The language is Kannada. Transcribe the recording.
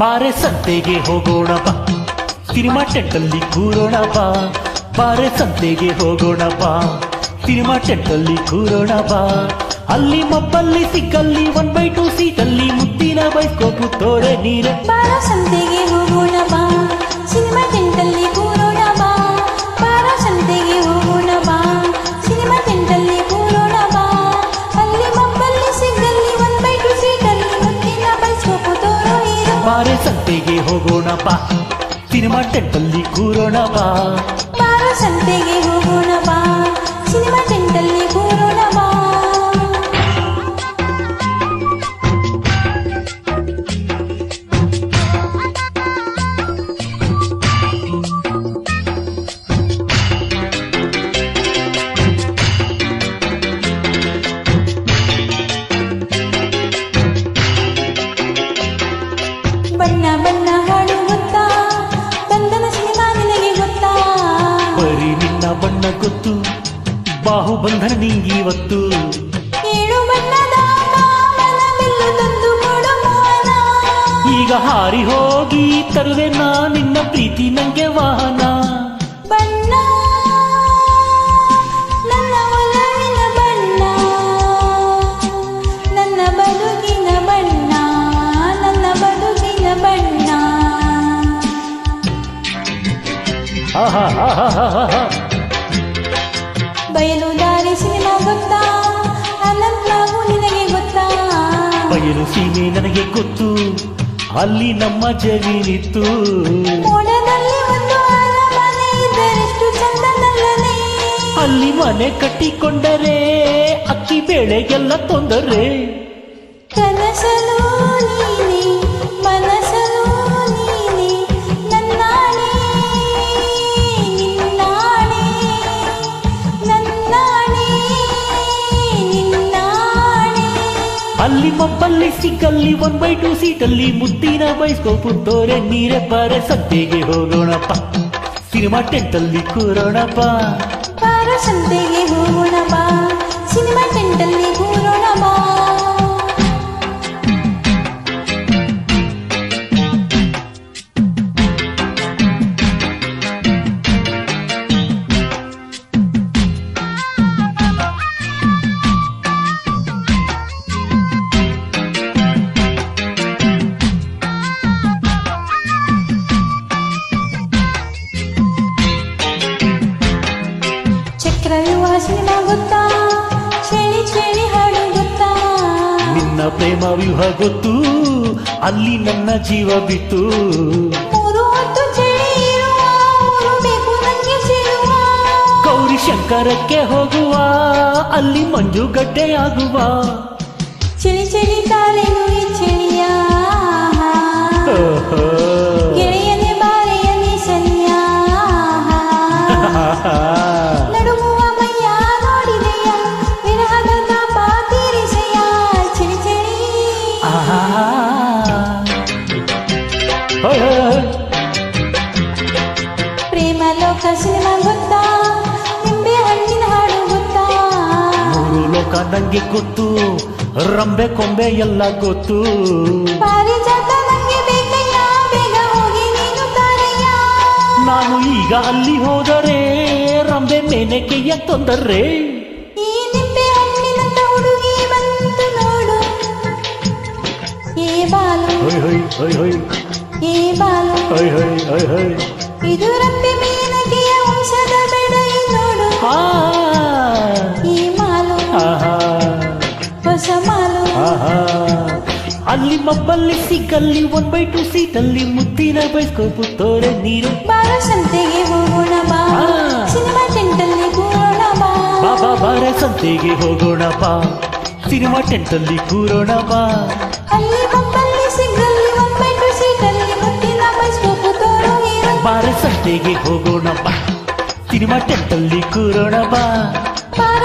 ಬಾರೆ ಸಂತೆಗೆ ಹೋಗೋಣ ಬಾ. ಸಿನಿಮಾ ಟೆಂಟಲ್ಲಿ ಕೂರೋಣ ಬಾ. ಬಾರೆ ಸಂತೆಗೆ ಹೋಗೋಣ ಬಾ. ಸಿನಿಮಾ ಟೆಂಟಲ್ಲಿ ಕೂರೋಣ ಬಾ. ಅಲ್ಲಿ ಮಬ್ಬಲ್ಲಿ ಸಿಕ್ಕಲ್ಲಿ ಒನ್ ಬೈ ಟು ಸೀಟಲ್ಲಿ ಮುತ್ತಿನ ಬೈಸ್ಕೋಪು ತೋರೆ ನೀರೆ. ಬಾರ ಸಂತೆಗೆ ಹೋಗೋಣ ಸಂತೆಗೆ ಹೋಗೋಣ ಬಾ ಸಿನಿಮಾ ಟೆಂಟಲ್ಲಿ ಕೂರೋಣ ಬಾ ಬಾರ ಸಂತೆಗೆ ಹೋಗೋಣ ಬಾ ಸಿನಿಮಾ ಟೆಂಟಲ್ಲಿ ಈಗ ಹಾರಿ ಹೋಗಿ ತರುವೆ ನಾ ನಿನ್ನ ಪ್ರೀತಿ ನಂಗೆ ವಾಹನ. ನನ್ನ ನನ್ನ ನನ್ನ. ಬಯಲು ದಾರಿ ಸಿನಿಮಾ ಗೊತ್ತಾ? ಅನಂತನಾಗು ನಿನಗೆ ಗೊತ್ತಾ? ಬಯಲು ಸೀಮೆ ನನಗೆ ಗೊತ್ತು. ಅಲ್ಲಿ ನಮ್ಮ ಜಮೀನಿತ್ತು ಅಲ್ಲಿ ಮನೆ ಕಟ್ಟಿಕೊಂಡರೆ ಅಕ್ಕಿ ಬೇಳೆಗೆಲ್ಲ ತೊಂದರೆ. ಕನಸಲು ಅಲ್ಲಿ ಮಬ್ಬಲ್ಲಿ ಸಿಕ್ಕಲ್ಲಿ ಒನ್ ಬೈ ಟೂ ಸೀಟಲ್ಲಿ ಮುದ್ದಿನ ಬೈಸ್ಕೋಪು ತೋರೆ ನೀರೆ ಬಾರೆ ಸಂತೆಗೆ ಹೋಗೋಣಪ್ಪ. ಸಿನಿಮಾ ಟೆಂಟಲ್ಲಿ ಕೂರೋಣಪ್ಪ. ಬಾರ ಸಂತೆಗೆ ಹೋಗೋಣ ಬಾ ಸಿನಿಮಾ ಟೆಂಟಲ್ಲಿ ಕೂರೋಣ ಚಳಿ ಚಳಿ ನಿನ್ನ ಪ್ರೇಮ ವ್ಯೂಹ ಗೊತ್ತು ಅಲ್ಲಿ ನನ್ನ ಜೀವ ಬಿತ್ತು. ಮೂರು ಹೊತ್ತು ಗೌರಿ ಶಂಕರಕ್ಕೆ ಹೋಗುವ ಅಲ್ಲಿ ಮಂಜುಗಡ್ಡೆಯಾಗುವ ಚಳಿ ಚಳಿ ಕಾಲೆನು ಈ ಚಳಿಯ ಪ್ರೇಮ ಲೋಕ ಸಿನಿಮಾ ಗೊತ್ತಾ ನಿಂಬೆ ಹಣ್ಣಿನ ಹಾಡು ಗೊತ್ತಾ. ಮೂರು ಲೋಕ ನಂಗೆ ಗೊತ್ತು ರಂಬೆ ಕೊಂಬೆ ಎಲ್ಲ ಗೊತ್ತು. ಪಾರಿಜಾತ ನಂಗೆ ಬೇಕಯ್ಯ ಬೇಗ ಹೋಗಿ ನೀನು ತಾರಯ್ಯ. ನಾನು ಈಗ ಅಲ್ಲಿ ಹೋದರೆ ರಂಬೆ ಮೇನಕೆಯ ತೊಂದರೆ. ಈ ನಿಂಬೆ ಹಣ್ಣಿನಂತ ಹುಡುಗಿ ಬಂತು ನೋಡು. ಏ ಬಾಲು. ಹೊಯ್ ಹೊಯ್ ಹೊಯ್ ಹೊಯ್ ಏ ಬಾಲು ಇದು ರಪ್ಪೆ ಮೀನಗೆಯ ವಂಶದ ಬೆಡೈ ನೋಡು. ಈ ಮಾಲು ಆಹಾ, ಹೊಸ ಮಾಲು. ಅಲ್ಲಿ ಮಬ್ಬಲ್ಲಿ ಸಿಕ್ಕಲ್ಲಿ ಒನ್ ಬೈ ಟು ಸೀಟಲ್ಲಿ ಮುತ್ತಿನ ಬೈಸ್ಕೋಪು ತೋರೆ ನೀರು. ಬಾರ ಸಂತೆಗೆ ಹೋಗೋಣ ಬಾ. ಸಿನಿಮಾ ಟೆಂಟಲ್ಲಿ ಕೂರೋಣ ಬಾ. ಬಾಬಾ ಬಾರ ಸಂತೆಗೆ ಹೋಗೋಣ ಬಾ. ಸಿನಿಮಾ ಟೆಂಟಲ್ಲಿ ಕೂರೋಣ ಬಾ. ಅಲ್ಲಿ ಬಾರ ಸಂತೆಗೆ ಹೋಗೋಣ ಬಾ ಸಿನಿಮಾ ಟೆಂಪಲ್ಲಿ ಕೂರೋಣ ಬಾ ಬಾರ